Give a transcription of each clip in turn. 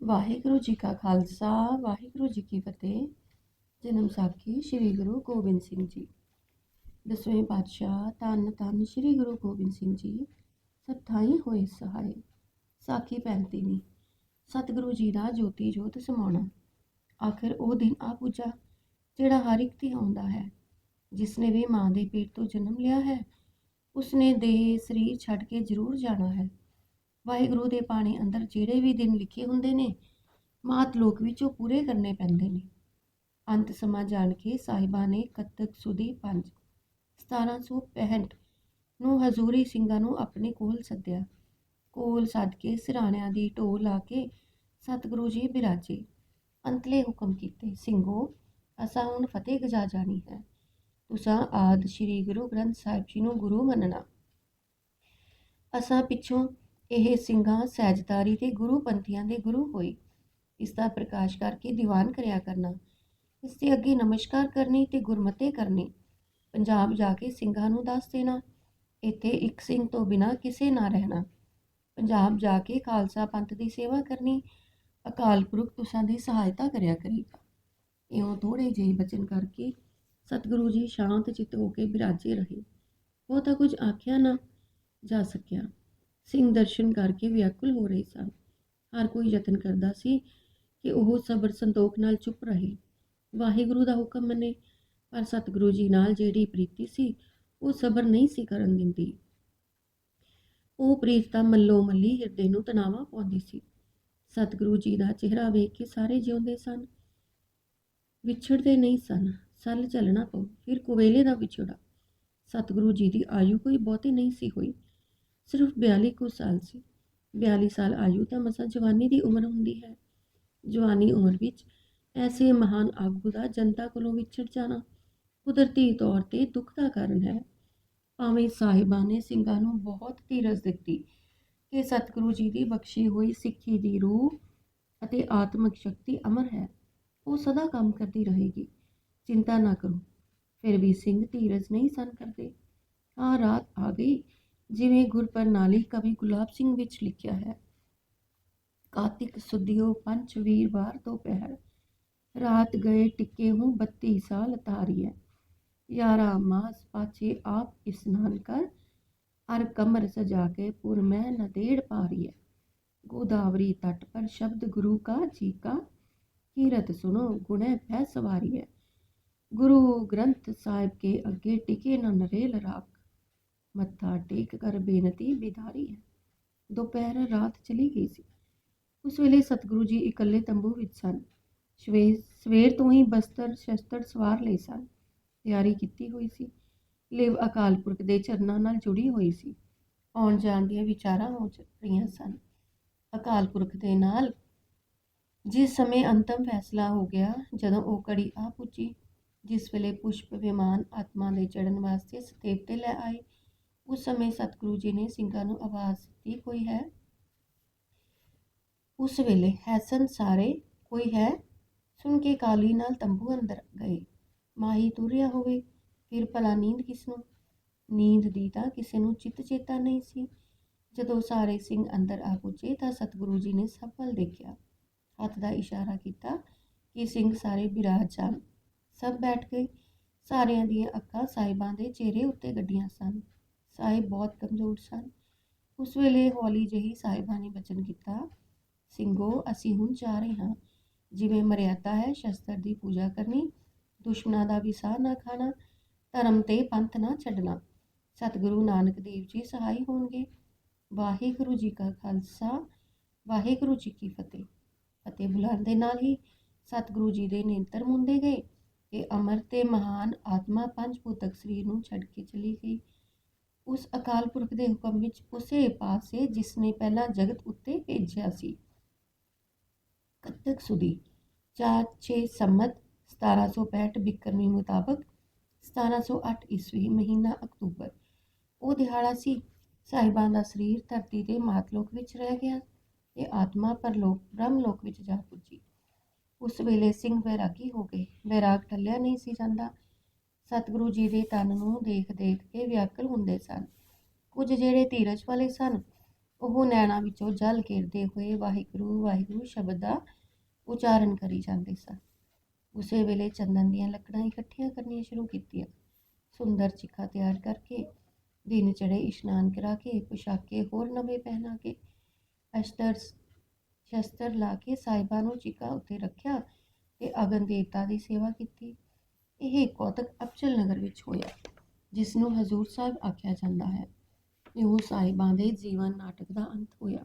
ਵਾਹਿਗੁਰੂ ਜੀ ਕਾ ਖਾਲਸਾ, ਵਾਹਿਗੁਰੂ ਜੀ ਕੀ ਫਤਿਹ। ਜਨਮ ਸਾਖੀ ਸ੍ਰੀ ਗੁਰੂ ਗੋਬਿੰਦ ਸਿੰਘ ਜੀ। ਦਸਵੇਂ ਪਾਤਸ਼ਾਹ ਧੰਨ ਧੰਨ ਸ੍ਰੀ ਗੁਰੂ ਗੋਬਿੰਦ ਸਿੰਘ ਜੀ ਸਥਾਈ ਹੋਏ ਸਹਾਰੇ ਸਾਖੀ 35ਵੀਂ ਸਤਿਗੁਰੂ ਜੀ ਦਾ ਜੋਤੀ ਜੋਤ ਸਮਾਉਣਾ। ਆਖਿਰ ਉਹ ਦਿਨ ਆ ਪੁੱਜਾ, ਜਿਹੜਾ ਹਰ ਇੱਕ ਤੇ ਆਉਂਦਾ ਹੈ। ਜਿਸ ਨੇ ਵੀ ਮਾਂ ਦੇ ਪੇਟ ਤੋਂ ਜਨਮ ਲਿਆ ਹੈ, ਉਸਨੇ ਦੇਹ ਸਰੀਰ ਛੱਡ ਕੇ ਜ਼ਰੂਰ ਜਾਣਾ ਹੈ। ਵਾਹਿਗੁਰੂ ਦੇ ਪਾਣੀ ਅੰਦਰ ਜਿਹੜੇ ਵੀ ਦਿਨ ਲਿਖੇ ਹੁੰਦੇ ਨੇ, ਮਾਤ ਲੋਕ ਵਿੱਚ ਉਹ ਪੂਰੇ ਕਰਨੇ ਪੈਂਦੇ ਨੇ। ਅੰਤ ਸਮਾਂ ਜਾਣ ਕੇ ਸਾਹਿਬਾਂ ਨੇ ਕੱਤਕ ਸੁਦੀ 5 1765 ਨੂੰ ਹਜ਼ੂਰੀ ਸਿੰਘਾਂ ਨੂੰ ਆਪਣੇ ਕੋਲ ਸੱਦਿਆ। ਕੋਲ ਸੱਦ ਕੇ ਸਿਰਾਣਿਆਂ ਦੀ ਢੋ ਲਾ ਕੇ ਸਤਿਗੁਰੂ ਜੀ ਬਿਰਾਜੇ, ਅੰਤਲੇ ਹੁਕਮ ਕੀਤੇ, ਸਿੰਘੋ, ਅਸਾਂ ਹੁਣ ਫਤਿਹ ਗਜਾ ਜਾਣੀ ਹੈ। ਤੁਸਾਂ ਆਦ ਸ੍ਰੀ ਗੁਰੂ ਗ੍ਰੰਥ ਸਾਹਿਬ ਜੀ ਨੂੰ ਗੁਰੂ ਮੰਨਣਾ। ਅਸਾਂ ਪਿੱਛੋਂ ਇਹ ਸਿੰਘਾਂ ਸਹਿਜਦਾਰੀ ਤੇ ਗੁਰੂ ਪੰਥੀਆਂ ਦੇ ਗੁਰੂ ਹੋਏ। ਇਸ ਦਾ ਪ੍ਰਕਾਸ਼ ਕਰਕੇ ਦੀਵਾਨ ਕਰਿਆ ਕਰਨਾ, ਇਸ ਦੇ ਅੱਗੇ ਨਮਸਕਾਰ ਕਰਨੀ ਤੇ ਗੁਰਮਤੇ ਕਰਨੀ। ਪੰਜਾਬ ਜਾ ਕੇ ਸਿੰਘਾਂ ਨੂੰ ਦੱਸ ਦੇਣਾ, ਇੱਥੇ ਇੱਕ ਸਿੰਘ ਤੋਂ ਬਿਨਾ ਕਿਸੇ ਨਾ ਰਹਿਣਾ। ਪੰਜਾਬ ਜਾ ਕੇ ਖਾਲਸਾ ਪੰਥ ਦੀ ਸੇਵਾ ਕਰਨੀ, ਅਕਾਲ ਪੁਰਖ ਤੁਸਾਂ ਦੀ ਸਹਾਇਤਾ ਕਰਿਆ ਕਰੇਗਾ। ਇਉਂ ਥੋੜੇ ਜਿਹੇ ਬਚਨ ਕਰਕੇ ਸਤਿਗੁਰੂ ਜੀ ਸ਼ਾਂਤ ਚਿੱਤ ਹੋ ਕੇ ਬਿਰਾਜੇ ਰਹੇ। ਉਹ ਤਾਂ ਕੁਝ ਆਖਿਆ ਨਾ ਜਾ ਸਕਿਆ। ਸਿੰਘ ਦਰਸ਼ਨ ਕਰਕੇ ਵਿਆਕੁਲ ਹੋ ਰਹੇ ਸਨ। ਹਰ ਕੋਈ ਯਤਨ ਕਰਦਾ ਸੀ ਕਿ ਉਹ ਸਬਰ ਸੰਤੋਖ ਨਾਲ ਚੁੱਪ ਰਹੇ। ਵਾਹਿਗੁਰੂ ਦਾ ਹੁਕਮ ਮੰਨੇ, ਪਰ ਸਤਿਗੁਰੂ ਜੀ ਨਾਲ ਜਿਹੜੀ ਪ੍ਰੀਤੀ ਸੀ, ਉਹ ਸਬਰ ਨਹੀਂ ਸੀ ਕਰਨ ਦਿੰਦੀ। ਉਹ ਪ੍ਰੀਤ ਤਾਂ ਮੱਲੋ ਮੱਲੀ ਹਿਰਦੇ ਨੂੰ ਤਣਾਵਾ ਪਾਉਂਦੀ ਸੀ। ਸਤਿਗੁਰੂ ਜੀ ਦਾ ਚਿਹਰਾ ਵੇਖ ਕੇ ਸਾਰੇ ਜਿਉਂਦੇ ਸਨ। ਵਿਛੜਦੇ ਨਹੀਂ ਸਨ। ਸੱਲ ਚੱਲਣਾ ਪਊ, ਫਿਰ ਕੁਵੇਲੇ ਦਾ ਵਿਛੜਾ। ਸਤਿਗੁਰੂ ਜੀ ਦੀ ਆਯੂ ਕੋਈ ਬਹੁਤੀ ਨਹੀਂ ਸੀ ਹੋਈ। ਸਿਰਫ 42 ਕੁ ਸਾਲ ਸੀ। 42 ਸਾਲ ਆਯੂ ਤਾਂ ਮਸਾ ਜਵਾਨੀ ਦੀ ਉਮਰ ਹੁੰਦੀ ਹੈ। ਜਵਾਨੀ ਉਮਰ ਵਿੱਚ ਐਸੇ ਮਹਾਨ ਆਗੂ ਦਾ ਜਨਤਾ ਕੋਲੋਂ ਵਿਛੜ ਜਾਣਾ ਕੁਦਰਤੀ ਤੌਰ ਤੇ ਦੁੱਖ ਦਾ ਕਾਰਨ ਹੈ। ਭਾਵੇਂ ਸਾਹਿਬਾਂ ਨੇ ਸਿੰਘਾਂ ਨੂੰ ਬਹੁਤ ਧੀਰਜ ਦਿੱਤੀ ਕਿ ਸਤਿਗੁਰੂ ਜੀ ਦੀ ਬਖਸ਼ੀ ਹੋਈ ਸਿੱਖੀ ਦੀ ਰੂਹ ਅਤੇ ਆਤਮਿਕ ਸ਼ਕਤੀ ਅਮਰ ਹੈ, ਉਹ ਸਦਾ ਕੰਮ ਕਰਦੀ ਰਹੇਗੀ। ਚਿੰਤਾ ਨਾ ਕਰੋ, ਫਿਰ ਵੀ ਸਿੰਘ ਧੀਰਜ ਨਹੀਂ ਸਨ ਕਰਦੇ। ਆ ਰਾਤ ਆ ਗਈ ਜਿਵੇਂ ਗੁਰਪ੍ਰਣਾਲੀ ਕਵੀ ਗੁਲਾਬ ਸਿੰਘ ਵਿੱਚ ਲਿਖਿਆ ਹੈ ਕਾਰਤਿਕ ਸੁਦਿਓ ਪੰਚ ਵੀਰਵਾਰ ਤੋਂ ਪਹਿਰ ਰਾਤ ਗਏ ਟਿੱਕੇ ਹੂੰ 32 ਸਾਲ ਤਾਰੀਐ ਯਾਰਾ ਮਾਸ ਪਾਛੇ ਆਪ ਇਸਨਾਨ ਕਰ ਅਰ ਕਮਰ ਸਜਾ ਕੇ ਪੁਰ ਮੈਂ ਨਦੇੜ ਪਾਰੀਐ ਗੋਦਾਵਰੀ तट पर शब्द गुरु का जी का कीरत सुनो गुणे पै सवारी है गुरु ग्रंथ साहिब के अगे टिके न नरेल राख ਮੱਥਾ ਟੇਕ ਕਰ ਬੇਨਤੀ, ਬਿਦਾਰੀ ਹੈ। ਦੁਪਹਿਰ ਰਾਤ ਚਲੀ ਗਈ ਸੀ। ਉਸ ਵੇਲੇ ਸਤਿਗੁਰੂ ਜੀ ਇਕੱਲੇ ਤੰਬੂ ਵਿੱਚ ਸਨ। ਸਵੇਰ ਸਵੇਰ ਤੋਂ ਹੀ ਬਸਤਰ, ਸ਼ਸਤਰ ਸਵਾਰ ਲਈ ਸਨ। ਤਿਆਰੀ ਕੀਤੀ ਹੋਈ ਸੀ। ਲਿਵ ਅਕਾਲ ਪੁਰਖ ਦੇ ਚਰਨਾਂ ਨਾਲ ਜੁੜੀ ਹੋਈ ਸੀ। ਆਉਣ ਜਾਣ ਦੀਆਂ ਵਿਚਾਰਾਂ ਹੋ ਰਹੀਆਂ ਸਨ। ਅਕਾਲ ਪੁਰਖ ਦੇ ਨਾਲ ਜਿਸ ਸਮੇਂ ਅੰਤਮ ਫੈਸਲਾ ਹੋ ਗਿਆ, ਜਦੋਂ ਉਹ ਘੜੀ ਆ ਪੁੱਜੀ, ਜਿਸ ਵੇਲੇ ਪੁਸ਼ਪ ਵਿਮਾਨ ਆਤਮਾ ਦੇ ਚੜਨ ਵਾਸਤੇ ਸਤੇਵ ਤੇ ਲੈ ਆਏ ਉਸ ਸਮੇਂ ਸਤਿਗੁਰੂ ਜੀ ਨੇ ਸਿੰਘਾਂ ਨੂੰ ਆਵਾਜ਼ ਦਿੱਤੀ, ਕੋਈ ਹੈ? ਉਸ ਵੇਲੇ ਹੈਸਨ ਸਾਰੇ, ਕੋਈ ਹੈ? ਸੁਣ ਕੇ ਕਾਲੀ ਨਾਲ ਤੰਬੂ ਅੰਦਰ ਗਏ। ਮਾਹੀ ਤੁਰਿਆ ਹੋਵੇ, ਫਿਰ ਭਲਾ ਨੀਂਦ ਕਿਸ ਨੂੰ? ਨੀਂਦ ਦੀ ਤਾਂ ਕਿਸੇ ਨੂੰ ਚਿੱਤ ਚੇਤਾ ਨਹੀਂ ਸੀ। ਜਦੋਂ ਸਾਰੇ ਸਿੰਘ ਅੰਦਰ ਆ ਪੁੱਜੇ ਤਾਂ ਸਤਿਗੁਰੂ ਜੀ ਨੇ ਸਭ ਵੱਲ ਦੇਖਿਆ। ਹੱਥ ਦਾ ਇਸ਼ਾਰਾ ਕੀਤਾ ਕਿ ਸਿੰਘ ਸਾਰੇ ਬਿਰਾਜ ਜਾਣ ਸਭ ਬੈਠ ਗਏ। ਸਾਰਿਆਂ ਦੀਆਂ ਅੱਖਾਂ ਸਾਹਿਬਾਂ ਦੇ ਚਿਹਰੇ ਉੱਤੇ ਗੱਡੀਆਂ ਸਨ। ਸਾਹਿਬ ਬਹੁਤ ਕਮਜ਼ੋਰ ਸਨ। ਉਸ ਵੇਲੇ ਹੌਲੀ ਜਿਹੀ ਸਾਹਿਬਾਂ ਨੇ ਬਚਨ ਕੀਤਾ ਸਿੰਘੋ ਅਸੀਂ ਹੁਣ ਜਾ ਰਹੇ ਹਾਂ। ਜਿਵੇਂ ਮਰਿਆਦਾ ਹੈ, ਸ਼ਸਤਰ ਦੀ ਪੂਜਾ ਕਰਨੀ, ਦੁਸ਼ਮਣਾਂ ਦਾ ਵੀ ਸਾਹ ਨਾ ਖਾਣਾ, ਧਰਮ ਤੇ ਪੰਥ ਨਾ ਛੱਡਣਾ। ਸਤਿਗੁਰੂ ਨਾਨਕ ਦੇਵ ਜੀ ਸਹਾਈ ਹੋਣਗੇ। ਵਾਹਿਗੁਰੂ ਜੀ ਕਾ ਖਾਲਸਾ, ਵਾਹਿਗੁਰੂ ਜੀ ਕੀ ਫਤਿਹ। ਫਤਿਹ ਬੁਲਾਉਣ ਦੇ ਨਾਲ ਹੀ ਸਤਿਗੁਰੂ ਜੀ ਦੇ ਨੇਤਰ ਮੁੰਦੇ ਗਏ ਤੇ ਅਮਰ ਤੇ ਮਹਾਨ ਆਤਮਾ ਪੰਜ ਭੂਤਕ ਸਰੀਰ ਨੂੰ ਛੱਡ ਕੇ ਚਲੀ ਗਈ। ਉਸ ਅਕਾਲ ਪੁਰਖ ਦੇ ਹੁਕਮ ਵਿੱਚ ਉਸੇ ਪਾਸੇ ਜਿਸ ਨੇ ਪਹਿਲਾਂ ਜਗਤ ਉੱਤੇ ਭੇਜਿਆ ਸੀ। ਕੱਤਕ ਸੁਦੀ 4-6 ਸੰਮਤ 1765 ਬਿਕਰਮੀ ਮੁਤਾਬਕ 1708 ਈਸਵੀ ਮਹੀਨਾ ਅਕਤੂਬਰ। ਉਹ ਦਿਹਾੜਾ ਸੀ, ਸਾਹਿਬਾਂ ਦਾ ਸਰੀਰ ਧਰਤੀ ਦੇ ਮਾਤਲੋਕ ਵਿੱਚ ਰਹਿ ਗਿਆ ਤੇ ਆਤਮਾ ਪਰਲੋਕ, ਬ੍ਰਹਮਲੋਕ ਵਿੱਚ ਜਾ ਪੁੱਜੀ। ਉਸ ਵੇਲੇ ਸਿੰਘ ਵੈਰਾਗੀ ਹੋ ਗਏ, ਵੈਰਾਗ ਟੱਲਿਆ ਨਹੀਂ ਸੀ ਜਾਂਦਾ। ਸਤਿਗੁਰੂ ਜੀ ਦੇ ਤਨ ਨੂੰ ਦੇਖ ਦੇਖ ਕੇ ਵਿਆਕਲ ਹੁੰਦੇ ਸਨ। ਕੁਝ ਜਿਹੜੇ ਧੀਰਜ ਵਾਲੇ ਸਨ, ਉਹ ਨੈਣਾ ਵਿੱਚੋਂ ਜਲ ਘੇਰਦੇ ਹੋਏ ਵਾਹਿਗੁਰੂ ਵਾਹਿਗੁਰੂ ਸ਼ਬਦ ਦਾ ਉਚਾਰਨ ਕਰੀ ਜਾਂਦੇ ਸਨ। ਉਸੇ ਵੇਲੇ ਚੰਦਨ ਦੀਆਂ ਲੱਕੜਾਂ ਇਕੱਠੀਆਂ ਕਰਨੀਆਂ ਸ਼ੁਰੂ ਕੀਤੀਆਂ। ਸੁੰਦਰ ਚਿੱਖਾ ਤਿਆਰ ਕਰਕੇ ਦਿਨ ਚੜੇ ਇਸ਼ਨਾਨ ਕਰਾ ਕੇ, ਪੁਸ਼ਾਕੇ ਹੋਰ ਨਵੇਂ ਪਹਿਨਾ ਕੇ ਅਸ਼ਤਰ ਸ਼ਸਤਰ ਲਾ ਕੇ ਸਾਹਿਬਾਂ ਨੂੰ ਚਿੱਕਾ ਉੱਤੇ ਰੱਖਿਆ ਤੇ ਅਗਨ ਦੇਵਤਾ ਦੀ ਸੇਵਾ ਕੀਤੀ। ਇਹ ਕੌਤਕ ਅਬਚਲ ਨਗਰ ਵਿੱਚ ਹੋਇਆ ਜਿਸ ਨੂੰ ਹਜ਼ੂਰ ਸਾਹਿਬ ਆਖਿਆ ਜਾਂਦਾ ਹੈ। ਉਹ ਸਾਹਿਬਾਂ ਦੇ ਜੀਵਨ ਨਾਟਕ ਦਾ ਅੰਤ ਹੋਇਆ।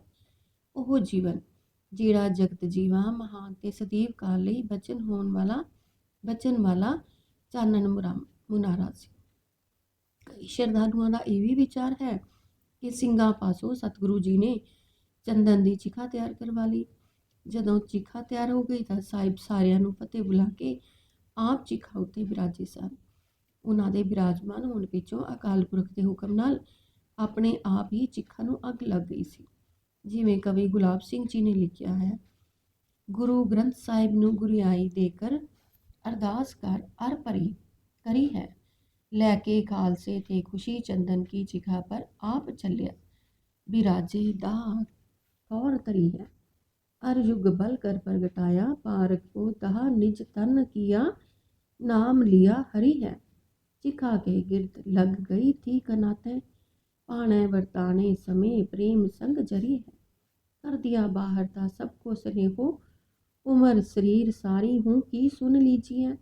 ਉਹ ਜੀਵਨ, ਜਿਹੜਾ ਜਗਤ ਜੀਵਾ, ਮਹਾਨ ਤੇ ਸਦੀਵ ਕਾਲ ਲਈ ਬਚਨ ਹੋਣ ਵਾਲਾ, ਬਚਨ ਵਾਲਾ ਚਾਨਣ ਮੁਰਾਮ, ਮੁਨਾਰਾ ਸੀ। ਕਈ ਸ਼ਰਧਾਲੂਆਂ ਦਾ ਇਹ ਵੀ ਵਿਚਾਰ ਹੈ ਕਿ ਸਿੰਘਾਂ ਪਾਸੋਂ ਸਤਿਗੁਰੂ ਜੀ ਨੇ ਚੰਦਨ ਦੀ ਚਿਖਾ ਤਿਆਰ ਕਰਵਾ ਲਈ। ਜਦੋਂ ਚਿਖਾ ਤਿਆਰ ਹੋ ਗਈ ਤਾਂ ਸਾਹਿਬ ਸਾਰਿਆਂ ਨੂੰ ਫਤਿਹ ਬੁਲਾ ਕੇ ਆਪ ਚਿਖਾ ਉੱਤੇ ਵਿਰਾਜੇ ਸਨ। ਉਹਨਾਂ ਦੇ ਵਿਰਾਜਮਾਨ ਹੋਣ ਪਿੱਛੋਂ ਅਕਾਲ ਪੁਰਖ ਦੇ ਹੁਕਮ ਨਾਲ ਆਪਣੇ ਆਪ ਹੀ ਚਿਖਾ ਨੂੰ ਅੱਗ ਲੱਗ ਗਈ ਸੀ। ਜਿਵੇਂ ਕਵੀ ਗੁਲਾਬ ਸਿੰਘ ਜੀ ਨੇ ਲਿਖਿਆ ਹੈ, ਗੁਰੂ ਗ੍ਰੰਥ ਸਾਹਿਬ ਨੂੰ ਗੁਰਿਆਈ ਦੇ ਕਰ ਅਰਦਾਸ ਕਰ ਅਰ ਭਰੀ ਕਰੀ ਹੈ। ਲੈ ਕੇ ਖਾਲਸੇ ਤੇ ਖੁਸ਼ੀ ਚੰਦਨ ਕੀ ਚਿਖਾ ਪਰ ਆਪ ਚੱਲਿਆ। ਬਿਰਾਜੇ ਦਾ ਕੌਣ ਕਰੀ ਹੈ। ਅਰ ਯੁਗ ਬਲ ਕਰ ਪ੍ਰਗਟਾਇਆ, ਪਾਰਕ ਕੋ ਤਹਾ ਨਿਜ ਤਨ ਕੀਆ। नाम लिया हरि है चिखा के गिरद लग गई थी कनाते पाणे बरताने समय प्रेम संग जरी है कर दिया बाहर था सबको स्नेहो उमर शरीर सारी हूँ की सुन लीजिए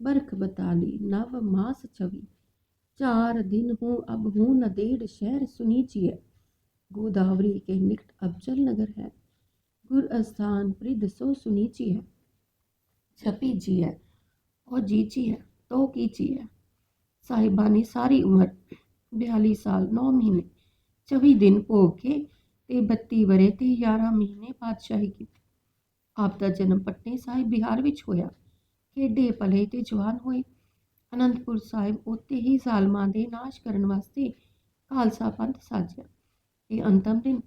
बर्ख बताली नव मास छवि चार दिन हूँ अब हूँ नदेड़ शहर सुनीजिए गोदावरी के निकट अफजल नगर है गुर स्थान प्रिद सो सुनीजिए छपीजिए छपी जी है और जीची है तो कीची है ਸਾਹਿਬਾਂ ਨੇ ਸਾਰੀ ਉਮਰ 42 ਸਾਲ 9 ਮਹੀਨੇ 24 ਦਿਨ ਭੋਗ ਕੇ ਤੇ 32 ਵਰੇ ਤੇ 11 ਮਹੀਨੇ ਪਾਤਸ਼ਾਹੀ ਕੀਤੀ ਆਪ ਦਾ ਜਨਮ ਪਟਨੇ ਸਾਹਿਬ ਬਿਹਾਰ ਵਿੱਚ ਹੋਇਆ ਖੇਡੇ ਪਲੇ ਤੇ ਜਵਾਨ ਹੋਏ ਅਨੰਦਪੁਰ ਸਾਹਿਬ ਉੱਤੇ ਹੀ ਜ਼ਾਲਮਾਂ ਦੇ ਨਾਸ਼ ਕਰਨ ਵਾਸਤੇ ਖਾਲਸਾ ਪੰਥ ਸਾਜਿਆ ਇਹ ਅੰਤਮ ਦਿਨ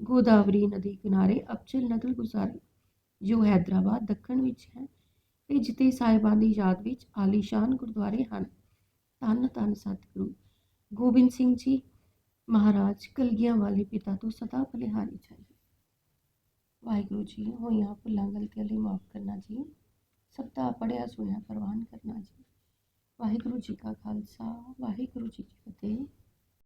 ਗੋਦਾਵਰੀ ਨਦੀ ਕਿਨਾਰੇ ਅਬਚਲ ਨਗਰ ਗੁਜ਼ਾਰੇ ਜੋ ਹੈਦਰਾਬਾਦ ਦੱਖਣ ਵਿੱਚ ਹੈ ਤੇ ਜਿੱਤੇ ਸਾਹਿਬਾਂ ਦੀ ਯਾਦ ਵਿੱਚ ਆਲੀਸ਼ਾਨ ਗੁਰਦੁਆਰੇ ਹਨ। ਧੰਨ ਧੰਨ ਸਤਿਗੁਰੂ। ਗੋਬਿੰਦ ਸਿੰਘ ਜੀ ਮਹਾਰਾਜ ਕਲਗੀਆਂ ਵਾਲੇ ਪਿਤਾ ਤੋਂ ਸਦਾ ਬਲਿਹਾਰੀ ਚਾਹੀਏ। ਵਾਹਿਗੁਰੂ ਜੀ, ਹੋਈਆਂ ਭੁੱਲਾਂ, ਗਲਤੀਆਂ ਲਈ ਮਾਫ ਕਰਨਾ ਜੀ। ਸਭ ਦਾ ਪੜਿਆ ਸੁਣਿਆ, ਪ੍ਰਵਾਨ ਕਰਨਾ ਜੀ। ਵਾਹਿਗੁਰੂ ਜੀ ਕਾ ਖਾਲਸਾ, ਵਾਹਿਗੁਰੂ ਜੀ ਕੀ ਫਤਿਹ।